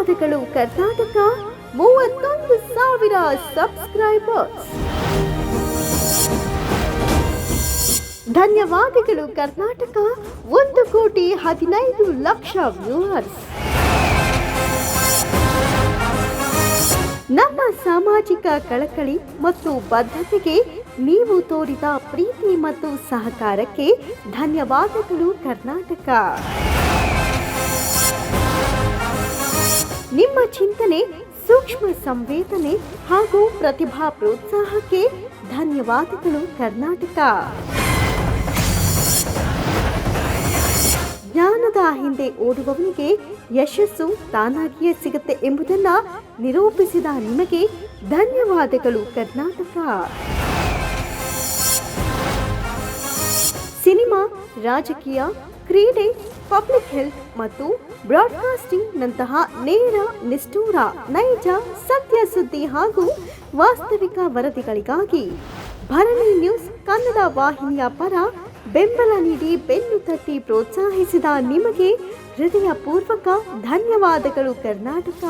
ಧನ್ಯವಾದಗಳು, ಕರ್ನಾಟಕ ಮೂವತ್ತೊಂದು ಸಾವಿರ ಸಬ್ಸ್ಕ್ರೈಬರ್ಸ್. ಧನ್ಯವಾದಗಳು, ಕರ್ನಾಟಕ ಒಂದು ಕೋಟಿ ಹದಿನೈದು ಲಕ್ಷ ವ್ಯೂವರ್ಸ್. ನಮ್ಮ ಸಾಮಾಜಿಕ ಕಳಕಳಿ ಮತ್ತು ಬದ್ಧತೆಗೆ ನೀವು ತೋರಿದ ಪ್ರೀತಿ ಮತ್ತು ಸಹಕಾರಕ್ಕೆ ಧನ್ಯವಾದಗಳು, ಕರ್ನಾಟಕ. ನಿಮ್ಮ ಚಿಂತನೆ, ಸೂಕ್ಷ್ಮ ಸಂವೇದನೆ ಹಾಗೂ ಪ್ರತಿಭಾ ಪ್ರೋತ್ಸಾಹಕ್ಕೆ ಧನ್ಯವಾದಗಳು ಕರ್ನಾಟಕ. ಜ್ಞಾನದ ಹಿಂದೆ ಓಡುವವನಿಗೆ ಯಶಸ್ಸು ತಾನಾಗಿಯೇ ಸಿಗುತ್ತೆ ಎಂಬುದನ್ನ ನಿರೂಪಿಸಿದ ನಿಮಗೆ ಧನ್ಯವಾದಗಳು ಕರ್ನಾಟಕ. ಸಿನಿಮಾ, ರಾಜಕೀಯ, ಕ್ರೀಡೆ ಪಬ್ಲಿಕ್ ಹೆಲ್ತ್ ಮತ್ತು ಬ್ರಾಡ್ಕಾಸ್ಟಿಂಗ್ ನಂತಹ ನೇರ ನಿಷ್ಠೂರ ನೈಜ ಸತ್ಯ ಸುದ್ದಿ ಹಾಗೂ ವಾಸ್ತವಿಕ ವರದಿಗಳಿಗಾಗಿ ಭರಣಿ ನ್ಯೂಸ್ ಕನ್ನಡ ವಾಹಿನಿಯ ಪರ ಬೆಂಬಲ ನೀಡಿ ಬೆನ್ನು ತಟ್ಟಿ ಪ್ರೋತ್ಸಾಹಿಸಿದ ನಿಮಗೆ ಹೃದಯಪೂರ್ವಕ ಧನ್ಯವಾದಗಳು ಕರ್ನಾಟಕ.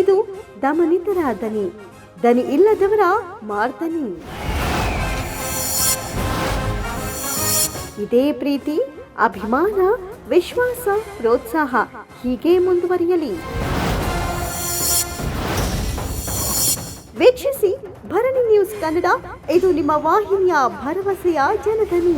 ಇದು ದಮನಿತರ ದನಿ ದನಿ ಇಲ್ಲದವರ ಮಾರ್ದನಿ. ಇದೇ ಪ್ರೀತಿ, ಅಭಿಮಾನ, ವಿಶ್ವಾಸ, ಪ್ರೋತ್ಸಾಹ ಹೀಗೆ ಮುಂದುವರಿಯಲಿ. ವೀಕ್ಷಿಸಿ ಭರಣಿ ನ್ಯೂಸ್ ಕನ್ನಡ, ಇದು ನಿಮ್ಮ ವಾಹಿನಿಯ ಭರವಸೆಯ ಜನಧನಿ.